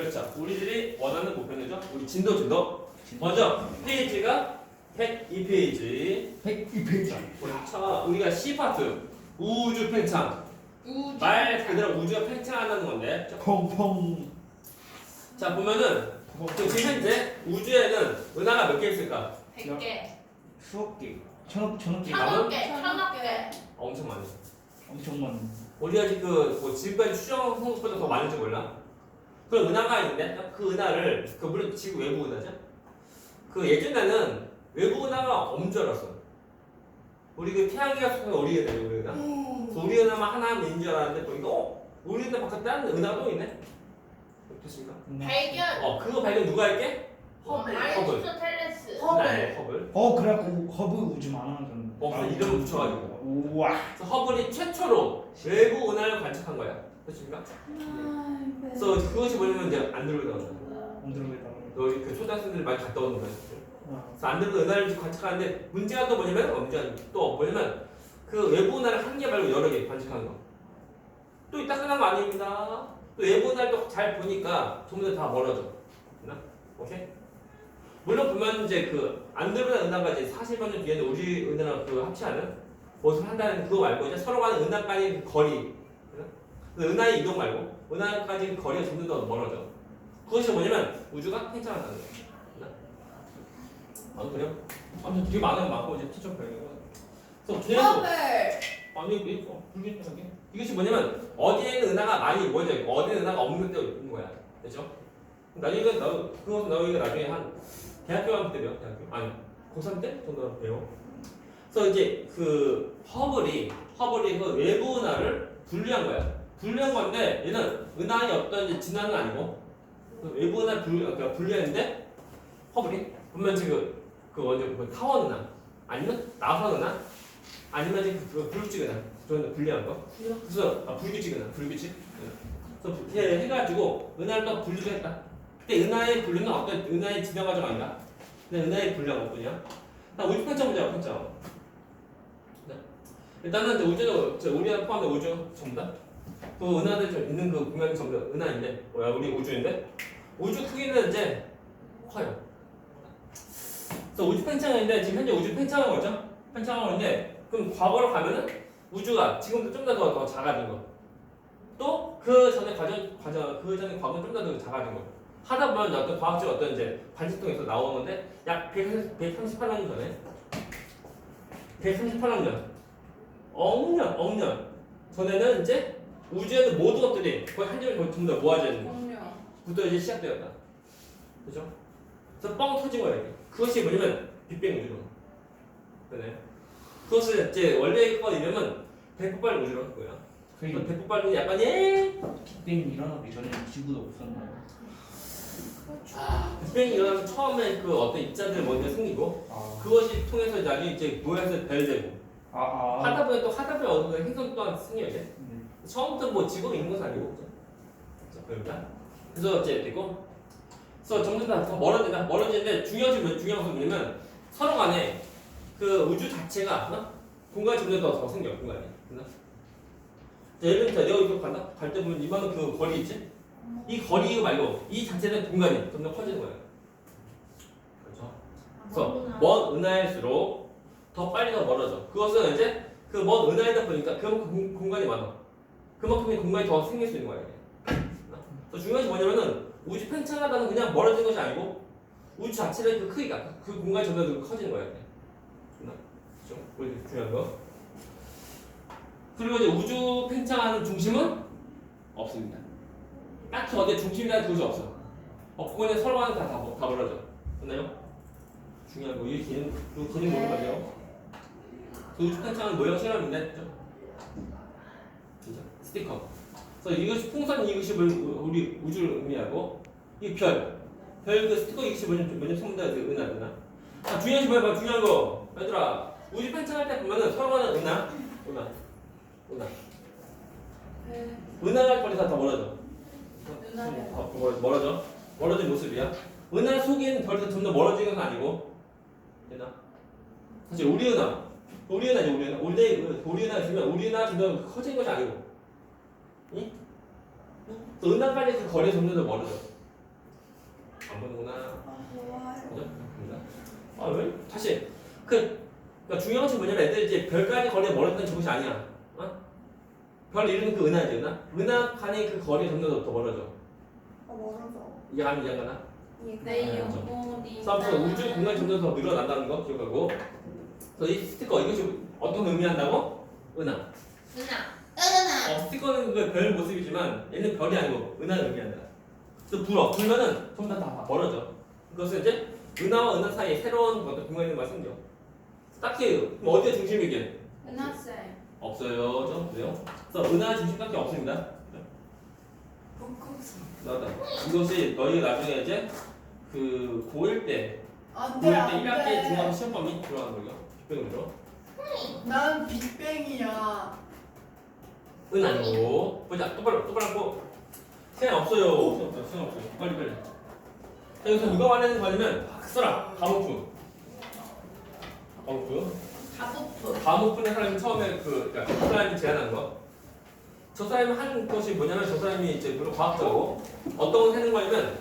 그렇죠. 우리들이 원하는 목표는죠. 우리 진도 진도. 먼저 페이지가 102페이지. 102페이지. 그렇죠. 우리가 C 파트 우주 팽창. 우주 말 그대로 우주가 팽창한다는 건데. 펑펑. 자 보면은 그 지금 현재 우주에는 은하가 몇 개 있을까? 100개 수억 개. 천억 천억 개. 아, 천억 개 천억 개 엄청 많아. 엄청 많은. 우리가 지금 뭐 지금까지 추정한 것보다 더 많은지 몰라. 그럼 은하가 있는데 그 은하를 그 물론 지구 외부 은하죠. 그 예전에는 외부 은하가 알았어. 우리 그 태양계가 속한 우리 은하, 우리 은하. 우리 은하만 하나만 있는 줄 알았는데 보니까 어 우리 은하 바깥에 다른 은하가 또 있네. 어떻습니까? 발견 어 그거 발견 누가 할게? 허블 허블. 아리스토텔레스 네, 허블. 어 그래갖고 허브 우주 만화전. 어, 그래서 이름을 붙여가지고. 우와. 그래서 허블이 최초로 외부 은하를 관측한 거야. 그렇습니까? 그래서 그것이 뭐냐면 이제 안드로이드가 안드로메다. 너희 그 초등학생들 많이 갔다 오는 거야. 와. 그래서 안드로이드 은하를 관측하는데 문제가 또 뭐냐면 어, 문제가 또 뭐냐면 그 외부 은하를 한 개 말고 여러 개 관측하는 거. 또 이따 끝난 거 아닙니다. 또 외부 은하를 잘 보니까 전부 다 멀어져. 됐나? 오케이? 물론 보면 이제 그 안드로이드 은하가 이제 40여 년 뒤에는 우리 은하랑 그 합치하는 모습을 한다는 그거 말고 이제 서로 간의 은하 간의 그 거리. 은하의 이동 말고 은하까지 거리가 점점 더 멀어져. 그것이 뭐냐면 우주가 팽창한다는. 됐나? 아 그래요? 아무튼 되게 많은 많고 이제 티처 별이고. 그래서 계속 허블 아니 이게 어, 불균형하게 이것이 뭐냐면 어디에 있는 은하가 많이 모여져 있고 어디에 있는 은하가 없는 데가 있는 거야 됐죠? 나중에 나 그것은 나중에 나중에 한 대학교 가면 때 배워 대학교 아니 고3 때 정도 배워 그래서 이제 그 허블이 허블이 그 외부 은하를 분리한 거야 분리한 건데 얘는 어떤 이제 진화는 아니고 그 외부 은하를 분리, 그러니까 분리했는데 허블이 분명 지금 그 먼저 그 타원 은하 아니면 나선 은하 아니면 이제 그 불규칙 은하 저는 분리한 거. 그래서 아, 불규칙 은하 불규칙 네. 그래서 이렇게 해가지고 은하를 또 분리를 했다. 근데 은하의 분리는 어떤 은하의 진화 과정 아닌가? 근데 은하의 분리한 것뿐이야 나 우주 편차 문제야 편차 네. 일단은 이제 우주 저 우리가 포함된 우주 전부 다 그 은하들 좀 있는 그 공간이 전부 다 은하인데 뭐야 우리 우주인데? 우주 크기는 이제 커요. 그래서 우주 팽창인데 지금 현재 우주 팽창하고 있죠? 팽창하고 있는데 그럼 과거로 가면은 우주가 지금도 좀 더더 더 작아진 거. 또 그 전에 과정 과정 그 전에 과거는 좀 더 더 작아진 거. 하다 보면 어떤 과학적 어떤 이제 관측통에서 나오는데 약 130, 138만 년 전에. 138만 년. 억년 억년. 전에는 이제 우주에는 모든 것들이 거의 한 점에 거의 전부 다 모아져 있는 거. 공룡 부터 이제 시작되었다. 그죠? 그래서 뻥 터진 거야 이게. 그것이 뭐냐면 빅뱅 우주론. 그네. 그것을 이제 원래 거 이름은 대폭발 우주론 거야. 그그 대폭발은 약간 예 빅뱅 일어나기 전에 지구도 없었나요? 빅뱅이 일어나서 처음에 그 어떤 입자들 먼저 생기고 아. 그것이 통해서 나중에 이제 모여서 별 되고 아 아. 하다 보면 또 하다 보면 어느 정도 행성 또한 생겨 이제 네. 처음부터 뭐 지구가 있는 것은 아니고 그죠? 그러니까 그래서 이제 됐고 그래서 점점 다 멀어진다 멀어지는데 중요한 점은 중요한 것은 뭐냐면 서로 간에 그 우주 자체가 어? 공간이 점점 더, 더 생겨 공간이 그나 예를 들어 내가 이렇게 간다 갈 때 보면 이만한 그 거리 있지 이 거리 말고 이 자체는 공간이 점점 커지는 거예요 그렇죠 그래서 먼 은하일수록 더 빨리 더 멀어져. 그것은 이제 그 먼 은하이다 보니까 공- 공간이 많아. 그만큼의 공간이 더 생길 수 있는. 이게. 그래서 중요한 게 뭐냐면은 우주 팽창하다는 그냥 멀어진 것이 아니고 우주 자체의 그 크기가 그 공간이 점점 더 커지는. 이게. 그렇죠? 그게 중요한 거. 그리고 이제 우주 팽창하는 중심은 없습니다. 딱히 어디 중심이라는 그것이 없어. 어, 그거는 서로 간에 다, 다, 다 멀어져. 됐나요? 중요한 거. 이 기능, 그 기능 모르는 거죠. 그 우주 팽창은 모형 실험인데, 그죠? 스티커. 그래서 이것이 풍선 이것이 뭐 우리 우주를 의미하고 이 별. 별 그 스티커 이것이 뭐냐면 뭐냐면 전부 다그 은하 은하. 아, 중요한 거 봐봐 중요한 거. 얘들아 우주 팽창할 때 보면은 서로 간에 은하 은하 은하 은하가 거리 다더 멀어져. 더 멀- 멀어져. 멀어진 모습이야. 은하 속에 있는 별도 점점 멀어지는 건 아니고 되나? 사실 우리 은하 우리 은하지 우리 은하 우리 우리 은하 있으면 우리 은하 점점 커진 것이 아니고 은하까지 그 거리 점점 더 멀어져 안 보는구나. 아. 그죠? 아 왜? 다시 그 그러니까 중요한 것이 뭐냐면 애들 이제 별까지 거리가 멀었던 저것이 아니야. 어? 별 이루는 그 은하지 은하. 은하 간의 그 거리가 점점 더, 더 멀어져. 아 멀어져. 이게 가면 이해가나? 내 그렇죠. 영혼이 그래서 우주 공간이 점점 더 늘어난다는 거 기억하고. 그래서 이 스티커 이것이 어떤 걸 의미한다고? 은하. 누나 으나. 어, 스티커는 그별 모습이지만 얘는 별이 아니고 은하를 의미한다. 그래서 불어. 불면은 점점 다 멀어져. 그것은 이제 은하와 은하 사이 에 새로운 어떤 공간이 있는 말씀이죠. 딱히 뭐 어디에 중심이긴 은하쌤 없어요. 좀 그래요. 그래서 은하 중심밖에 없습니다. 나다. 이것이 너희가 나중에 이제 그 고1 때 안돼 고1 때 1학기 중앙 안돼 시험 범위 들어가는 거예요. 빅뱅으로. 난 빅뱅이야 은하로 보자. 똑바로 똑바로 하고 시간 없어요. 없어요. 시간 없어요. 빨리 빨리. 자, 여기서 누가 말하는 거냐면 써라. 가모프. 가모프. 가부프 가모프는 사람이 처음에 그 그러니까 그 사람이 제안한 거. 저 사람이 한 것이 뭐냐면 저 사람이 이제 그런 과학자고 어떤 걸 하는 거냐면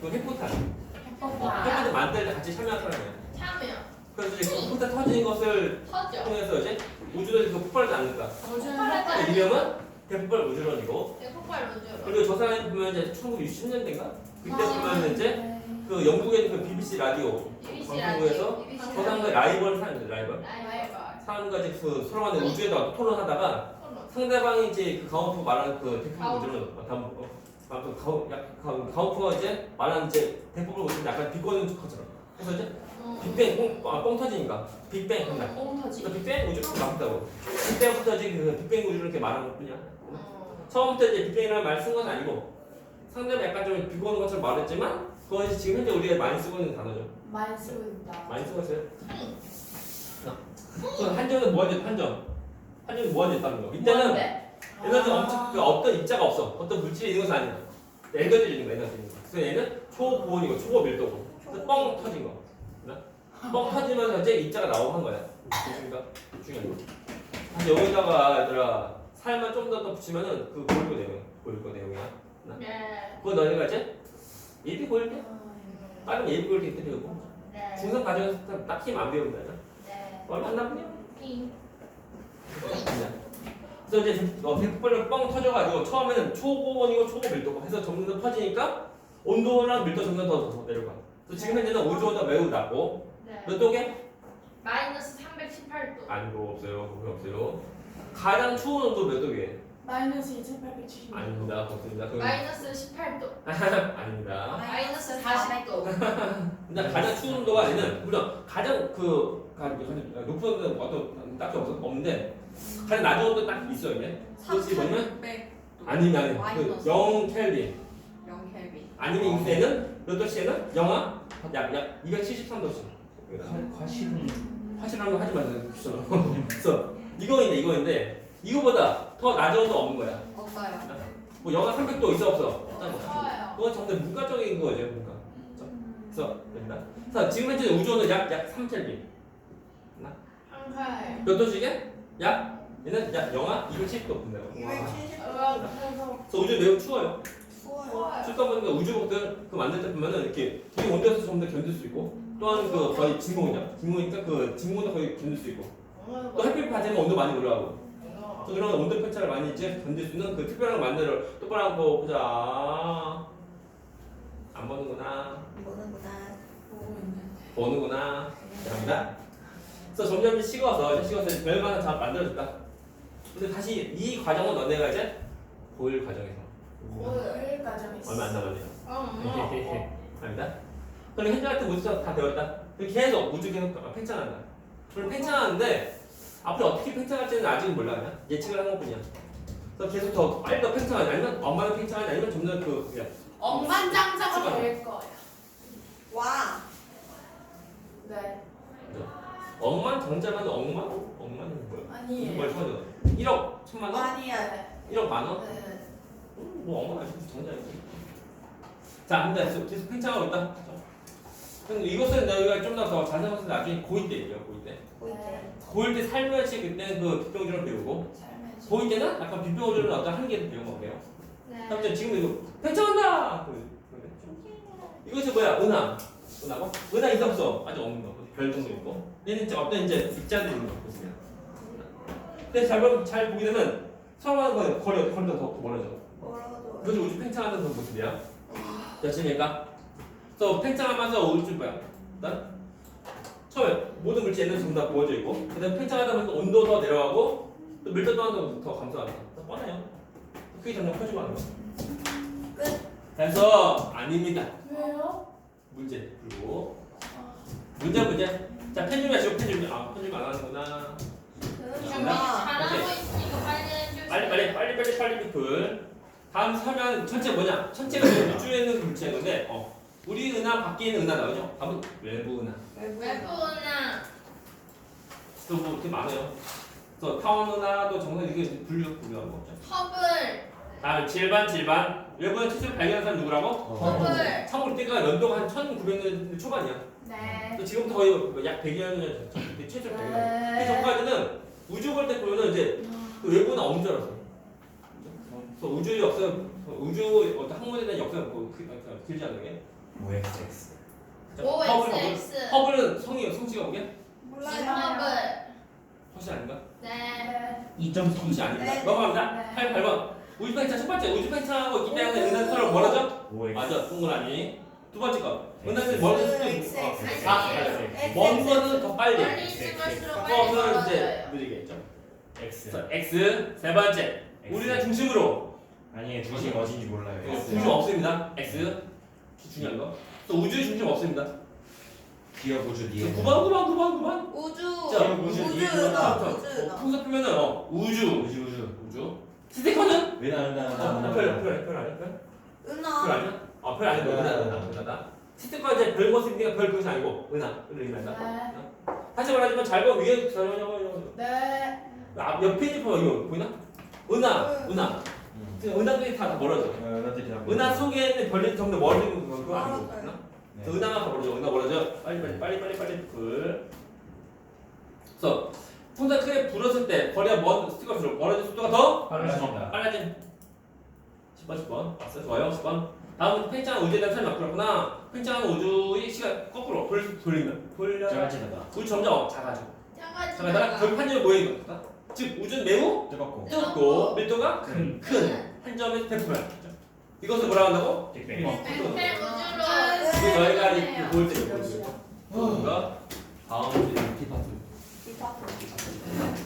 그 핵폭탄. 핵폭탄 만들 때 같이 참여한 사람이에요. 참여 그래서 이제 그 폭탄 터지는 것을 터져 통해서 이제 우주에서 그 폭발하지 않을까. 그 이름은 대폭발 우주론이고. 대폭발 우주로 그리고 저 사람이 보면 이제 1960년대인가? 그때 보면 이제 그 영국의 그 BBC 라디오. BBC 방송국에서 라디오. BBC 저 사람과 라이벌 사람들 라이벌? 라이벌. 사람과 이제 그 서로 간에 우주에다 토론하다가 토론. 상대방이 이제 그 가오프 말하는 그 대폭발 가오프. 우주론 어, 다음 어, 아무튼 가오 약 가오프가 이제 말하는 이제 대폭발 우주론 약간 비꼬는 것처럼 그래서 이제 빅뱅 뻥, 아, 뻥 터지니까 빅뱅 한다. 뽕 터지 빅뱅 우주론 맞다고 이제 그 빅뱅 우주론 이렇게 말하는 것뿐이야. 어. 처음부터 이제 빅뱅이라는 말을 쓴 건 아니고 상대방 약간 좀 비꼬는 것처럼 말했지만 그것이 지금 현재 우리가 많이 쓰고 있는 단어죠. 많이 쓰고 있다 많이 쓰고 있어요. 그 한정은 됐 한정. 한정은 됐다는 거. 이때는 뭔데? 에너지 엄청 그 어떤 입자가 없어. 어떤 물질이 있는 것은 아니야. 에너지 있는 거, 에너지 있는 거. 그래서 얘는 초고온이고 초고밀도고. 그래서 뻥 터진 거. 뻥 터지면서 이제 입자가 나오고 한 거야. 그러니까 중요한 거. 근데 여기다가 얘들아 살만 좀 더 더 붙이면은 그 고일거 내용, 고일거 내용이야. 네. 그거 너희가 이제 예비 고일게. 다른 예비 고일게 이때 배우고. 네. 중상 과정에서 딱히 힘안 배운다. 네. 얼마 안 남냐? 핑. 그래서 이제 어, 대폭발로 뻥 터져가지고 처음에는 초고온이고 초고밀도고 해서 점점 더 퍼지니까 온도랑 밀도 점점 더, 더 내려가. 그래서 지금 현재는 우주보다 매우 낮고 네. 몇 도게? 마이너스 318도. 아니고 없어요. 그거 없어요. 가장 추운 온도 몇 도게? 마이너스 2870 아닙니다. 없습니다. 그건 마이너스 18도. 아닙니다. 마이너스 40도. 근데 가장 추운 온도가 아니는 물론 가장 그 가- 가장 높은 온도는 어떤 딱히 없, 없는데 가장 낮은 온도 딱 있어요. 이게. 그것이 뭐냐면 3,600 아니면 아니 그 마이너스. 0 켈빈. 0 켈빈. 아니면 이때는 몇 도씨에는 영하 약약 273도씨. 과- 과실은 화실한 거 하지 마세요. 귀찮아. 그래서 이거인데 이거인데 이거보다 더 낮은 온도 없는 거야. 없어요. 뭐 영하 300도 있어 없어? 좋아요. 그건 정말 문과적인 거죠, 문과. 그래서 됩니다. 그래서 지금 현재 우주온은 약약 3켈빈. 한칼. 몇 도씩에? 약 얘는 약 영하 270도 본다고. 270 어, 그래서 그래서 우주 매우 추워요. 추워요. 좋아요. 춥다 보니까 우주복들 그 만들 때 보면은 이렇게 이 온도에서 좀 더 견딜 수 있고 또한 그 거의 진공이냐? 진공이니까 그 진공도 거의 견딜 수 있고 또 햇빛 받으면 온도 많이 올라가고 또 그런 온도 편차를 많이 이제 견딜 수 있는 그 특별한 만들어 똑바로 하고 보자 안 보는구나 모르는구나. 보고 있는데. 보는구나 합니다 그래서 점점 이제 식어서 이제 식어서 이제 별만 다 만들어졌다 근데 다시 이 과정은 너네가 이제 고일 과정에서 과정이 있어 얼마 안 남았네요 어, 헤헤헤. 합니다. 그럼 현재 같은 우주 다 배웠다. 그럼 계속 우주 계속 팽창한다. 그럼 팽창하는데 앞으로 어떻게 팽창할지는 아직은 몰라 그냥 예측을 하는 것뿐이야. 그래서 계속 더 빨리 더 팽창하냐 아니면 엄마는 팽창하냐 아니면 점점 그 그냥 억만장자가 될 거야. 와. 네. 억만 정자만 억만 억만은 뭐야? 무슨 아니에요 말 처음 들어. 1억 천만 원? 아니야. 1억 만 원? 네. 음, 뭐 억만 아니고 정자이지. 자, 근데 계속, 계속 팽창하고 있다. 자, 그럼 이것은 너희가 좀더더 자세한 것은 나중에 고2 때 얘기해요. 고2 때. 보이네. 고1 때 살며시 그때는 그 빗병주를 배우고 삶의 질. 고2 때는 약간 빗병주를 어떤 한계를 배운 거예요. 네. 그럼 지금 이거 팽창한다! 그, 그 이것이 뭐야? 은하. 은하고? 은하 있어 없어? 아직 없는 거. 별 정도 있고. 얘는 이제 어떤 이제 입자들이 있는 거 보시면. 근데 잘, 보- 잘 보게 되면 서로 거 거리 거리가 더 멀어져. 뭐라도. 이것이 우주 팽창하는 그런 모습이야. 됐습니까? 그래서 팽창하면서 우주 뭐야? 일단 처음에 모든 물질 에너지 전부 다 부어져 있고, 그다음 팽창하다 보면 온도 더 내려가고, 또 밀도 또한 더. 더 뻔해요. 크게 점점 커지고 하는 거. 끝. 그래서 아닙니다. 왜요? 문제 그리고 문제 문제. 자 펜좀 하시고 펜좀 아 펜좀 안 하는구나. 잘하고 있으니까 빨리. 빨리 빨리 빨리 빨리 빨리 풀. 다음 설명 천체 뭐냐? 천체가 지금 우주에 있는 그 물체인 건데, 어 우리 은하 밖에 있는 은하 나오죠? 답은 외부 은하. 외부나 또뭐 이렇게 많아요. 또 타원 은하도 정상 이게 분류 분류하는 거죠. 허블 다음 질반 질반 외부의 최초로 발견한 사람 누구라고? 허블 참고로 때가 연도가 한 1900년 초반이야. 네. 또 지금부터 거의 약 100여 년 전, 그때 최초로 발견. 그 네. 전까지는 우주 볼때 보면은 이제 그 외부는 없는 줄 알았어. 그래서 우주 역사, 우주 어떤 학문에 대한 역사가 뭐 그- 그- 길지 않은 게. OXX 자, 허블, 허블. OXX 허블은 성이 성씨가 뭐게? 몰라요. 허블 허씨 아닌가? 네 2.3 성씨 아닌가? 네. 넘어갑니다. 네. 8, 8번. 우주 팽창 첫 번째 우주 팽창하고 있기 때문에 서로 멀어져? OX 맞아, 동그라미. 두 번째 거. X. 멀어질 수도 X, 있고. 어, X, 아, X. 먼 거는 더 빨리. 빨리 있을수록 빨리 거는 멀어져요 이제 느리겠죠. X 그래서 X 세 번째. 우리나라 중심으로 아니 중심 어딘지 몰라요 어, X. 중심 없습니다. X 중요한 거. 또 우주의 중심 없습니다. 기업 우주 니은 9번 9번 9번 9번. 우주. 자, 우주 우주. 어, 우주. 나. 풍선 표면은 어, 우주 우주 우주 우주. 스티커는 왜나 왜나 왜나 별, 왜나 별, 별 아니야? 별? 별 은하. 아니야? 아, 별 아니고 은하, 은하, 은하다. 스티커 이제 별 모습이니까 별 그것이 아니고 은하, 은하 의미한다. 네. 다시 말하지만 잘 봐, 위에 잘 봐, 네. 앞 옆에 있는 거 이거 보이나? 은하, 은하. 은하들이 다, 다 멀어져. 어, 은하들이 다 은하 속에 있는 별이 전부 다 멀어지는 거 그거 아니고. 멀어져요. 은하? 네. 은하가 다 멀어져, 은하 멀어져. 빨리 빨리 빨리 빨리 빨리. 불. 그래서 풍선 크게 불었을 때 거리가 먼 스티커로 멀어진 속도가 더 빨라진다. 빨라진. 10번 10번. 봤어요? 좋아요. 10번. 다음은 팽창한 우주에 대한 설명 그렇구나. 팽창한 우주의 시간 거꾸로 돌, 돌리면 돌려 작아진다. 우주 점점 작아져. 작아다가 작아지다가 결국 한 점에 모이는 거다. 즉 우주는 매우 뜨겁고. 뜨겁고 밀도가 큰. 큰 한 점의 대품이야 이것을 뭐라 한다고? 빅뱅. 어, 이거. 우주로. 너희가 이렇게 보일 때 보여줘요 뭔가 다음 주에 디파트 디파트.